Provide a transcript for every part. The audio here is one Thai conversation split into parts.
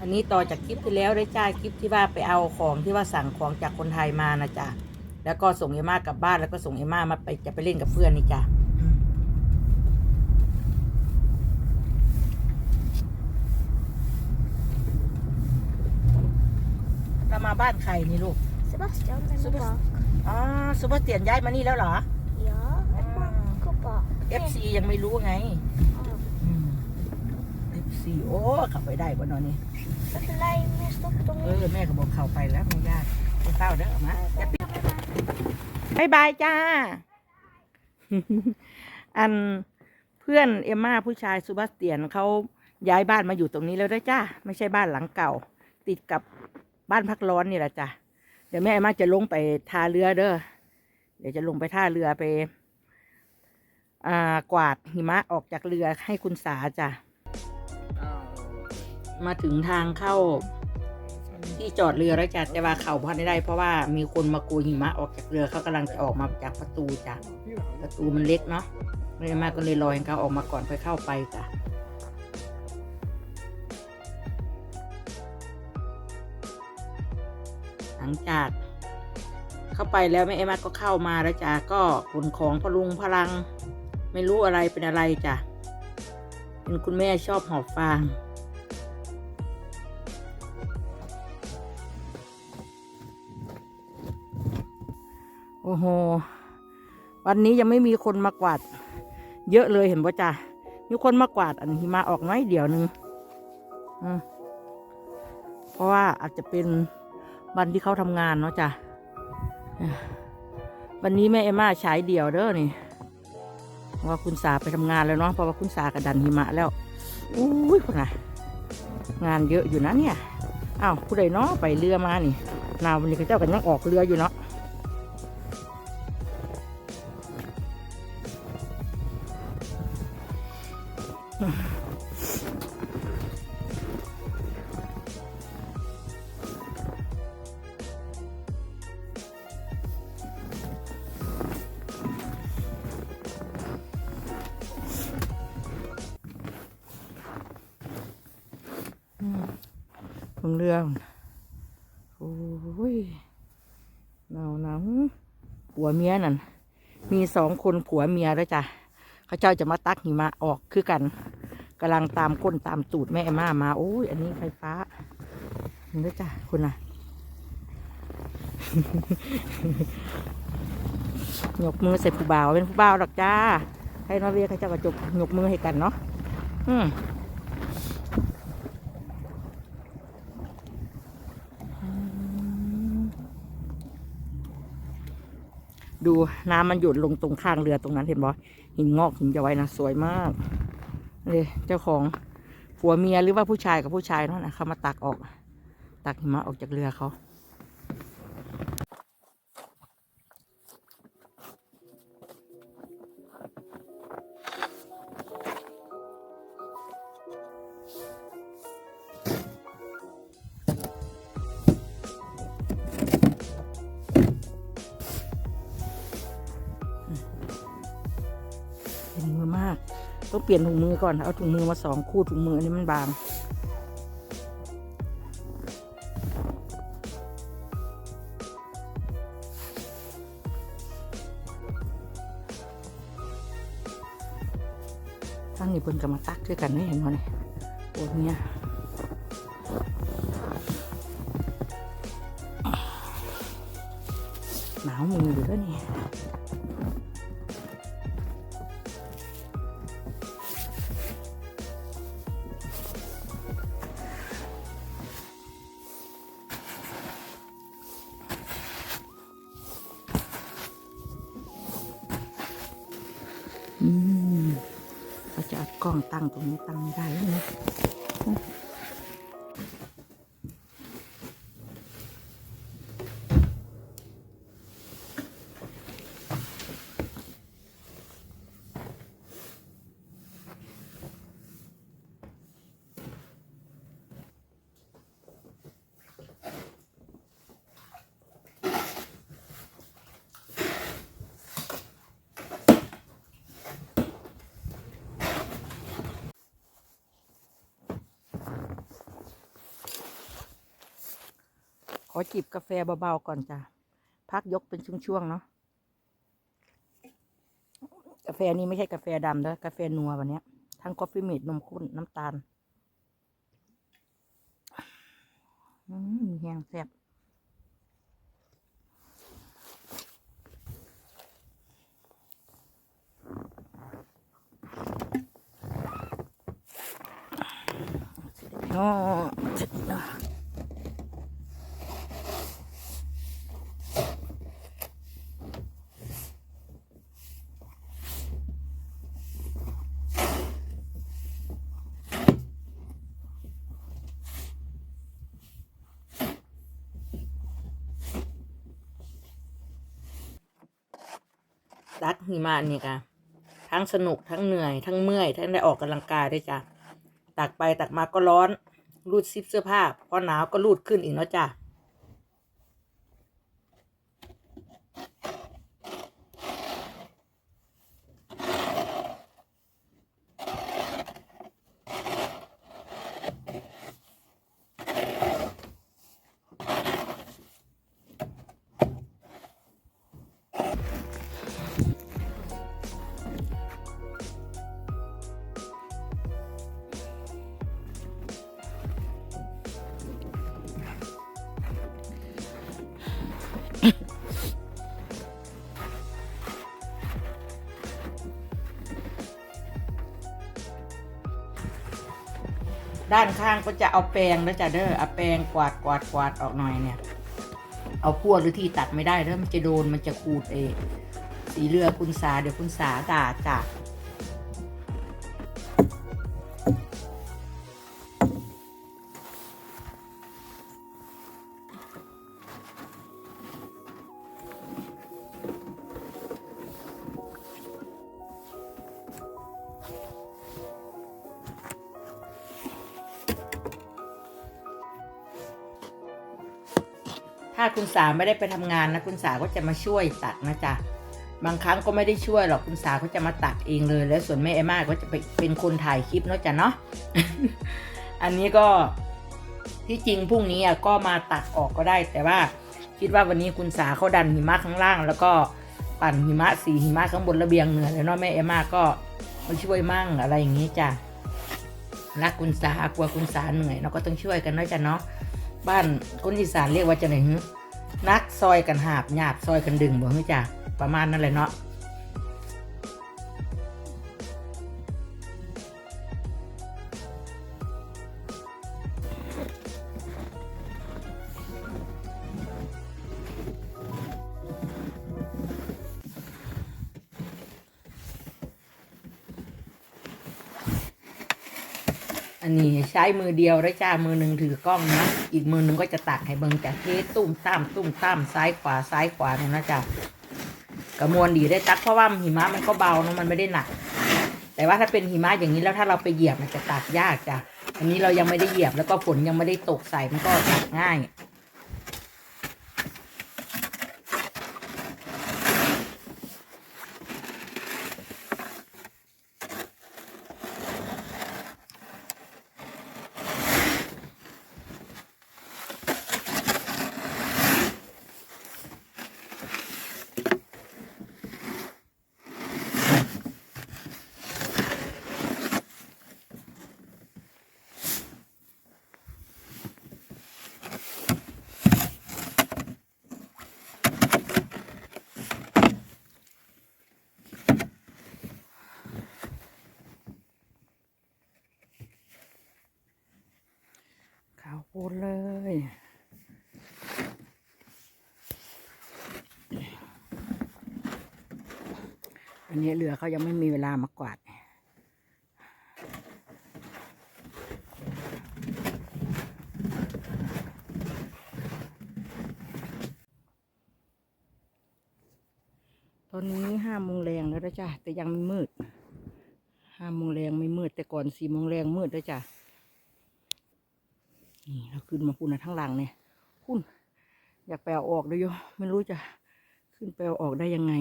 อันนี้ต่อจากคลิปที่แล้วได้จ้าคลิปที่ว่าไปเอาของที่ว่าสั่งของจากคนไทยมานะจ๊ะแล้วก็ส่งเอม่ากลับบ้านแล้วก็ส่งเอม่ามาไปจะไปเล่นกับเพื่อนนี่จ้ะเรามาบ้านใครนี่ลูก Sebastian ben er bak. อ๋อซูเปอร์เตียนย้ายมานี่แล้วเหรอ Ja, men man går bak. FC ยังไม่รู้ไง Ah, อืม FC โอ้ขับไปได้บ่เนอนนี่ Så lei med stopp เอ om อแม่ก็บอกเข้าไปแล้วไม่ยากไปเฝ้าเด้อมาอย่าปิดบายบายจ้า อันเพื่อนเอมมาผู้ชายซูบาสเตียนเขาย้ายบ้านมาอยู่ตรงนี้แล้วด้วยจ้าไม่ใช่บ้านหลังเก่า ติดกับบ้านพักร้อนนี่แหละจ้ะเดี๋ยวแม่เอมมาจะลงไปท่าเรือเด้อเดี๋ยวจะลงไปท่าเรือไป อ่ากวาดหิมะออกจากเรือให้คุณสาจ้ะ มาถึงทางเข้าที่จอดเรือแล้วจ้ะแต่ว่าเขาพันไม่ได้เพราะว่ามีคนมากูหิมะออกจากเรือเขากำลังจะออกมาจากประตูจ้ะประตูมันเล็กเนาะไม่ได้มากก็เลยรอให้เขาออกมาก่อนค่อยเข้าไปจ้ะหลังจากเข้าไปแล้วแม่เอ็มมาก็เข้ามาแล้วจ้ะก็ขนของพลุงพลัง ไม่รู้อะไรเป็นอะไรจ้ะเป็นคุณแม่ชอบหอบฟาง โอ้โห วันนี้ยังไม่มีคนมากวาด เยอะเลยเห็นป่ะจ้ะมีคนมากวาดอันหิมะออกน้อยเดี๋ยวหนึงเพราะว่าอาจจะเป็นวันที่เขาทำงานเนาะจ้ะวันนี้แม่เอม่าฉายเดี่ยวเด้อนี่เพราะว่าคุณสาไปทำงานแล้วเนาะเพราะว่าคุณสากระดันหิมะแล้วอุ้ยคุณน่ะ งานเยอะอยู่นะเนี่ยอ้าวผู้ใดเนาะไปเรือมานี่นาววันนี้เขาเจ้ากันยังออกเรืออยู่เนาะ งเรือโอ้ยหนาวหนาวผัวเมียนั่น มีสองคนผัวเมียแล้วจ้ะเขาเจ้าจะมาตักหิมะออกคือกันกำลังตามก้นตามตูดแม่เอมม่ามา โอ้ย อันนี้ไฟฟ้าเห็นแล้วจ้ะคุณน่ะหยกมือใส่ผู้บ่าวเป็นผู้บ่าวหรอกจ้า ให้นอเรียกเขาเจ้ากระจกหยกมือให้กันเนาะอืม ดูน้ำมันหยดลงตรงข้างเรือตรงนั้นเห็นบอหินงอกหินจะไว้นะสวยมากเลยเจ้าของผัวเมียหรือว่าผู้ชายกับผู้ชายเนั่นนะเขามาตักออก ตักหิมะออกจากเรือเขา ปลี่ยนถุงมือก่อน เอาถุงมือมาสองคู่ถุงมืออันนี้มันบาง ทั้งนี้เพิ่นก็มาตักด้วยกันไม่เห็นบ่เนี่ยโอ้เนี่ยหนาวมืออยู่ด้วยนี่ ไอจิบกาแฟเบาๆก่อนจ้ะ พักยกเป็นช่วงๆเนาะ กาแฟนี้ไม่ใช่กาแฟดำนะกาแฟนัววันนี้ทั้งกาแฟเมดนมข้นน้ำตาล อืมแห้งแซ่บเนาะ รักหิมะนี่ค่ะ ทั้งสนุกทั้งเหนื่อยทั้งเมื่อยทั้งได้ออกกำลังกายด้วยจ้ะตักไปตักมาก็ร้อน รูดซิปเสื้อผ้าพอหนาวก็รูดขึ้นอีกเนาะจ้ะ ด้านข้างก็จะเอาแปรงแล้วจะเด้อเอาแปรงกวาดกวาดกวาดออกหน่อยเนี่ย เอาพวกหรือที่ตัดไม่ได้แล้วมันจะโดนมันจะขูดเองสีเรือคุณสาเดี๋ยวคุณสาด่าจ้า ถ้าคุณสาไม่ได้ไปทำงานนะคุณสาก็จะมาช่วยตัดนะจ๊ะบางครั้งก็ไม่ได้ช่วยหรอกคุณสาก็จะมาตัดเองเลย แล้วส่วนแม่เอม่าก็จะไปเป็นคนถ่ายคลิปเนาะจ๊ะเนาะอันนี้ก็ที่จริงพรุ่งนี้ก็มาตัดออกก็ได้ แต่ว่าคิดว่าวันนี้คุณสาเขาดันหิมะข้างล่าง แล้วก็ปั่นหิมะสีหิมะข้างบนระเบียงเหนือแล้วเนาะแม่เอม่าก็มาช่วยมั่งอะไรอย่างนี้จ้ะรักคุณสากลัวคุณสาเหนื่อยเราก็ต้องช่วยกันเนาะจ้ะเนาะ บ้านคนอีสานเรียกว่าจะไหนนักซอยกันหาบหยาบซอยกันดึงบ่ฮึจ้ะประมาณนั้นแหละเนาะ มือเดียวแล้วจ้ามือหนึ่งถือกล้องนะ อีกมือหนึ่งก็จะตักให้เบิงจากเทตุ้มตามตุ้มตามซ้ายขวาซ้ายขวาเนี่ยนะจ้ากระมวลดีได้ตักเพราะว่าหิมะมันก็เบาเนาะมันไม่ได้หนัก แต่ว่าถ้าเป็นหิมะอย่างนี้แล้วถ้าเราไปเหยียบมันจะตักยากจ้ะอันนี้เรายังไม่ได้เหยียบแล้วก็ฝนยังไม่ได้ตกใส่มันก็ตักง่าย ขาวโพดเลย อั นนี้เรือเขายังไม่มีเวลามากวาดตอนนี้ห้าโมงแรงแล้วนะจ้ะแต่ยังไม่มืดห้าโมงแรงไม่มืดแต่ก่อนสี่โมงแรงมืดแล้วจ้ะนี่เราขึ้นมาพูนนะทั้งหลังเนี่ยพุ่นอยากไปเออกด้วยโยไม่รู้จะขึ้นไปเอาออกได้ยังไง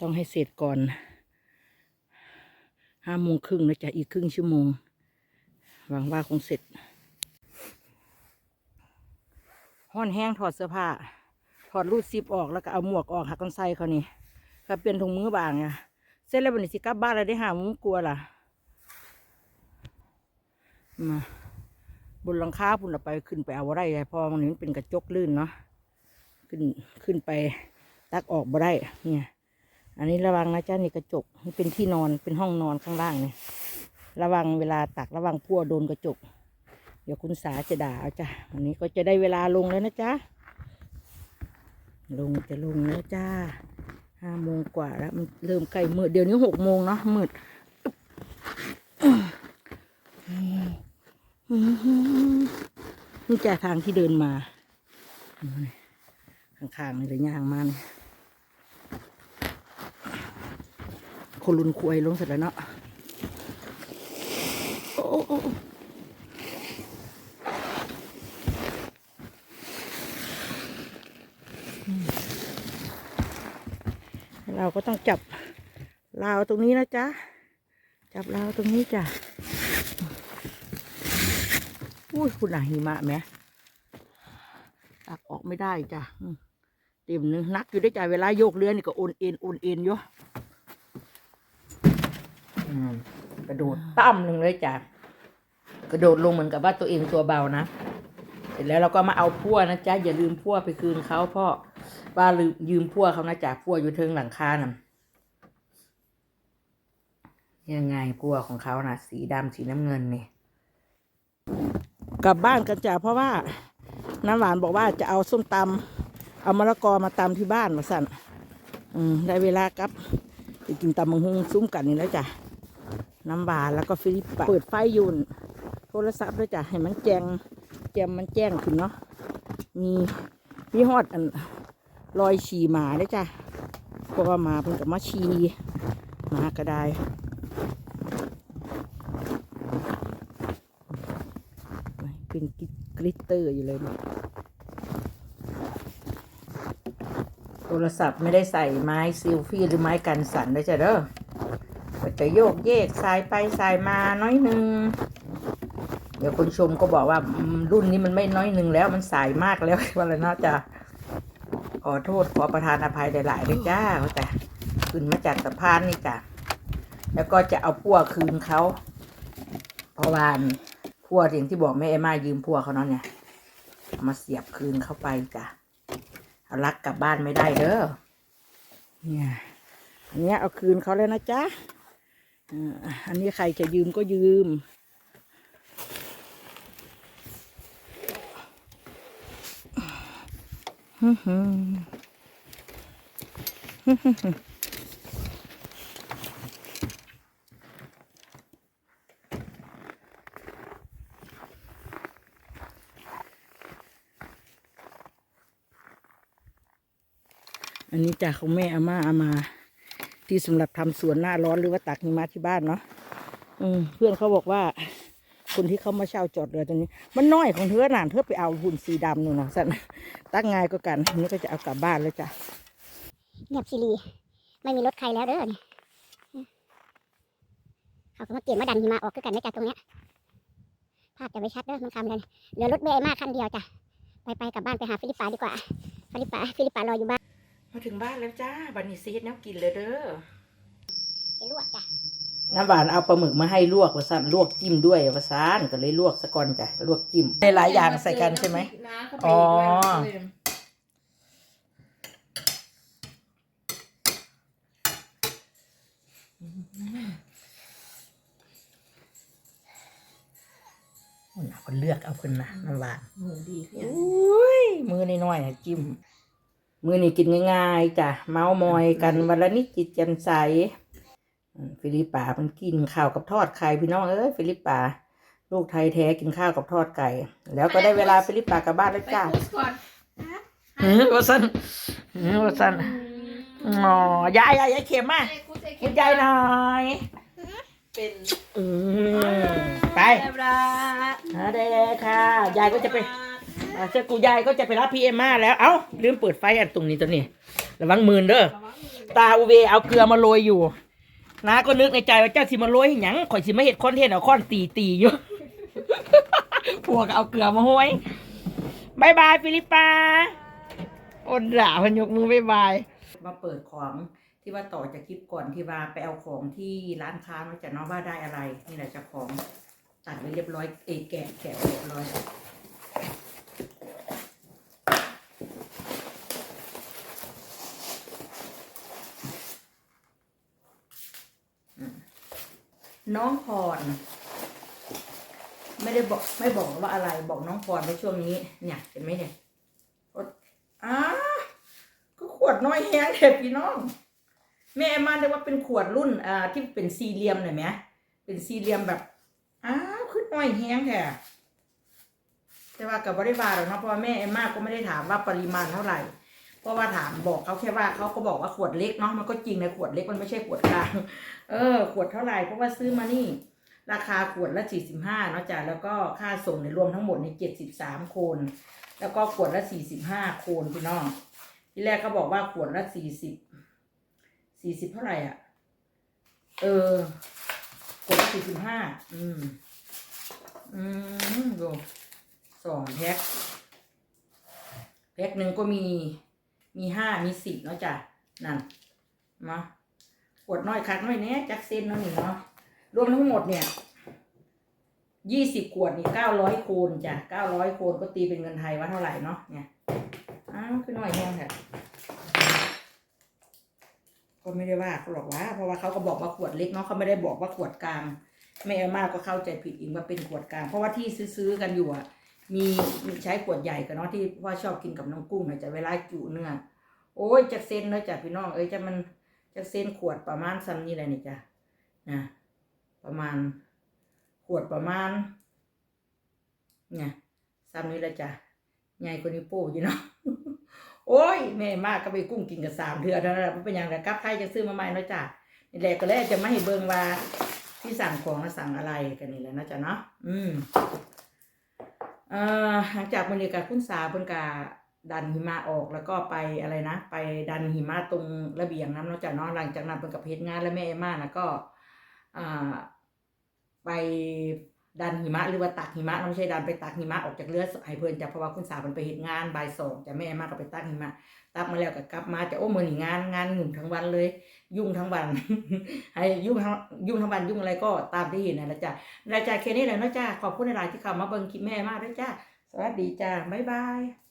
ต้องให้เสร็จก่อนห้าโมงครึ่งแล้วจะอีกครึ่งชั่วโมง หวังว่าคงเสร็จห้อนแห้งถอดเสื้อผ้า ถอดรูดซิปออกแล้วก็เอาหมวกออกหักกันไซเขานี่ก็เปลี่ยนถุงมือบางไงเสร็จแล้ววันนี้สิกลับบ้านแล้วได้หามุ้งกลัวล่ะมาบนหลังคาพุ่นไปขึ้นไปเอาบ่ได้เพอมันนี้มันเป็นกระจกลื่นเนาะขึ้นขึ้นไปตักออกบ่ได้เนี่ย อันนี้ระวังนะจ้านี่กระจกนี่เป็นที่นอนเป็นห้องนอนข้างล่างเนี่ยระวังเวลาตักระวังพัวโดนกระจก เดี๋ยวคุณสาจะด่าเอาจ้ะวันนี้ก็จะได้เวลาลงแล้วนะจ๊ะลงจะลงแล้วจ้าห้าโมงกว่าแล้วมันเริ่มใกล้มืดเดี๋ยวนี้หกโมงเนาะมืดนี่จะทางที่เดินมาข้างๆนี่เลยย่างมาเนี่ย คนลุนควยลงเสร็จแล้วเนาะโอ้โอ้เราก็ต้องจับราวตรงนี้นะจ๊ะ จับราวตรงนี้จ้ะ อุ้ยคุณอะหิมะไหมตักออกไม่ได้จ้ะอืมเต็มนึงนักอยู่ได้จ้ะเวลาโยกเรือนี่ก็โอนเอ็นโอนเอ็นอยู่อืม กระโดดตั้มหนึ่งเลยจ้ะกระโดดลงเหมือนกับว่าตัวเองตัวเบานะเสร็จแล้วเราก็มาเอาพั่วนะจ๊ะอย่าลืมพั่วไปคืนเขาพ่อว่าลืมยืมพั่วเขานะจ๊ะพั่วอยู่เทิงหลังคาน่ะยังไงพั่วของเขานะสีดำสีน้ำเงินนี่กลับบ้านกันจ้ะเพราะว่าน้ำหวานบอกว่าจะเอาส้มตำเอามะละกอมาตำที่บ้านมาสั่นอืมได้เวลากับไปกินตำมังฮงซุ้มกันนี่แล้วจ้ะ น้ำหวานแล้วก็ฟิลิปปะเปิดไฟอยุนโทรศัพท์ด้วยจ้ะให้มันแจงแจมมันแจ้งขึ้นเนาะมีมีฮอดอันรอยฉี่หมาด้วยจ้ะเพราะว่าหมาเพิ่งกับมาฉี่หมาก็ได้เป็นกลิตเตอร์อยู่เลยเนี่ยโทรศัพท์ไม่ได้ใส่ไม้ซิลฟี่หรือไม้กันสั่นด้วยจ้ะเด้อ ก็จะโยกเยกสายไปสายมาน้อยหนึ่งเดี๋ยวคนชมก็บอกว่ารุ่นนี้มันไม่น้อยหนึ่งแล้วมันสายมากแล้วว่าแล้วนะจะขอโทษขอประทานอภัยหลายๆด้วยจ้าแต่ขึ้นมาจากสะพานนี่จ้ะแล้วก็จะเอาพั่วคืนเขาเพราะว่าพั่วสิ่งที่บอกแม่เอม่ายืมพั่วเขาเนาะเนี่ยมาเสียบคืนเข้าไปจ้ะเอาลักกลับบ้านไม่ได้เด้อเนี่ยอันนี้เอาคืนเขาแล้วนะจ๊ะ อันนี้ใครจะยืมก็ยืม ฮึฮึฮึฮึอันนี้จากของแม่อาม่าอามา ที่สำหรับทำสวนหน้าร้อนหรือว่าตักหิมะที่บ้านเนาะอืมเพื่อนเขาบอกว่า คนที่เขามาเช่าจอดเรือตรงนี้ มันน้อยของเธอหน่ะเธอไปเอาหุ่นสีดำนู่นนะสันตั้งง่ายก็กันอันนี้ก็จะเอากลับบ้านแล้วจ้ะเงียบชีรีไม่มีรถใครแล้วเด้อเขาก็มาเกี่ยมมาดันหิมะออกคือกันนะจ๊ะตรงเนี้ยภาพจะไม่ชัดเด้อมันคำเลยเหลือรถเบย์มากคันเดียวจ้ะไปไปกลับบ้านไปหาฟิลิปปาดีกว่า ฟิลิปปาฟิลิปปารออยู่บ้าน มาถึงบ้านแล้วจ้าบันนี้ซีเฮ็ดน้ำกินเลยเด้อจะลวกจ้ะน้ำหวานเอาปลาหมึกมาให้ลวกว่าสั้นลวกจิ้มด้วยว่าซานก็เลยลวกสะก่อนจ้ะลวกจิ้มได้หลายอย่างใส่กันใช่ไหมอ๋อคนน่ะคนเลือกเอาคนนะน้ำหวานมือดีขึ้นอุ้ยมือน้อยๆน่ะจิ้ม มือนี่กินง่ายๆจ้ะเมาส์มอยกันวันละนิดจิตแจ่มใสอืมฟิลิปปามันกินข้าวกับทอดไข่พี่น้องเอ้ยฟิลิปปาลูกไทยแท้กินข้าวกับทอดไก่ แล้วก็ได้เวลาฟิลิปปากลับบ้านแล้วไปจ้าคุสก่อนเฮ้ยว่าสันเฮ้ยว่าสันอ๋อยายยายยายเข็มมาไอ้คุสไอ้คุณยายหน่อยเป็นอืมไปเรียบร้อยเอาได้เลยค่ะยายก็จะไปอ่า เจ้ากูยายก็จะไปรับพีเอ็มมาแล้ว เอ้าลืมเปิดไฟอันตรงนี้ตัวนี้ ระวังมือเด้อ ตาอูเวเอาเกลือมาโรยอยู่น้าก็นึกในใจว่าเจ้าสิมาโรยห้หยังข่อยสิมาเห็ดคอนเทนต์เอาค้อนตีตีอยู่พวกเอาเกลือมาห้อยบายบายฟิลิปปาอดด่าพันยกมือบายบาย มาเปิดของที่ว่าต่อจากคลิปก่อนที่ว่าไปเอาของที่ร้านค้ามาจากน้องว่าได้อะไร นี่แหละจะของตัดไว้เรียบร้อยเอแกะแกะเรียบร้อย น้องพร ไม่ได้บอกไม่บอกว่าอะไรบอกน้องพรในช่วงนี้ เนี่ยเห็นไหมเนี่ยอดอ้าก็ขวดน้อยแห้งเด็พี่น้อง แม่มาได้ว่าเป็นขวดรุ่นอ่าที่เป็นสี่เหลี่ยมหน่อยไหมเป็นสี่เหลี่ยมแบบอ้าวขึ้นน้อยแห้งแท้แต่ว่ากับบริวารหรอกนะเพราะว่าแม่เอ็มมาก็ไม่ได้ถามว่าปริมาณเท่าไหร่ ราะว่าถามบอกเขาแค่ว่าเขาก็บอกว่าขวดเล็กเนาะมันก็จริงนะขวดเล็กมันไม่ใช่ขวดกลาง เออ ขวดเท่าไหร่เพราะว่าซื้อมานี่ ราคาขวดละสี่สิบห้าเนาะจ้ะแล้วก็ค่าส่งในรวมทั้งหมดในเจ็ดสิบสามโคน แล้วก็ขวดละสี่สิบห้าโคนพี่น้องที่แรกเขาบอกว่าขวดละสี่สิบสี่สิบเท่าไหร่อะ เออขวดละสี่สิบห้าอืม อืมดูสองแพ็คแพ็คหนึ่งก็มี มีห้ามีสิบเนาะจ้ะนั่นมาขวดน้อยคักน้อยเนี้ยจักเซนเนาะนี่เนาะรวมทั้งหมดเนี่ยยี่สิบขวดนี่เก้าร้อยโคนจ้ะเก้าร้อยโคนก็ตีเป็นเงินไทยว่าเท่าไหร่เนาะเนี่ยอ้าวขึ้นหน่อยแห้งค่ะก็ไม่ได้ว่าเขาหรอกว่า เพราะว่าเขาก็บอกว่าขวดเล็กเนาะเขาไม่ได้บอกว่าขวดกลางแม่อาม่าก็เข้าใจผิดอีกว่าเป็นขวดกลาง เพราะว่าที่ซื้อๆกันอยู่อะ มีมีใช้ขวดใหญ่กันเนาะที่ว่าชอบกินกับน้องกุ้งนะจะเวลาจุเนื้อโอ้ยจากเส้นแล้วจ้ะพี่น้องเอ้ยจะมันจากเส้นขวดประมาณซ้ำนี่แหละนี่จ้ะนะประมาณขวดประมาณเนี่ยซ้ำนี้แหละจ้ะใหญ่กว่านิ้วโป้อยู่เนาะโอ้ยแม่มากก็ไปกุ้งกินกับสามเทือนแหละมันเป็นอย่างไรกับใครจะซื้อมาใหม่เนาะจ้ะนี่แหละก็เลยจะไมาให้เบิ่งว่าที่สั่งของสั่งอะไรกันนี่แหละเนาะจ้ะเนาะอืม หลังจากบรรยากาศคุณสาเพิ่นกาดันหิมะออกแล้วก็ไปอะไรนะ ไปดันหิมะตรงระเบียงน้ำเนาะจ้ะเนาะหลังจากนั้นเพิ่นกับเพจงานแล้วแม่เอมมานะก็ไปดันหิมะหรือว่าตักหิมะเราไม่ใช่ดันไปตักหิมะออกจากเรือให้เพื่อนจ้ะเพราะว่าคุณสาวมันไปเห็นงานบ่ายสองจะแม่มาก็ไปตักหิมะตักมาแล้วก็กลับมาจะโอ้เมือหนีงานงานหนุ่มทั้งวันเลย ยุ่งทั้งวันให้ยุ่งทั้งยุ่งทั้งวันยุ่งอะไรก็ตามที่เห็นนะจ๊ะรายจ่ายแค่นี้แหละนะจ้าขอบคุณหลายที่เข้ามาเบิ่งคลิปแม่มากด้วยจ้าสวัสดีจ้าบ๊ายบาย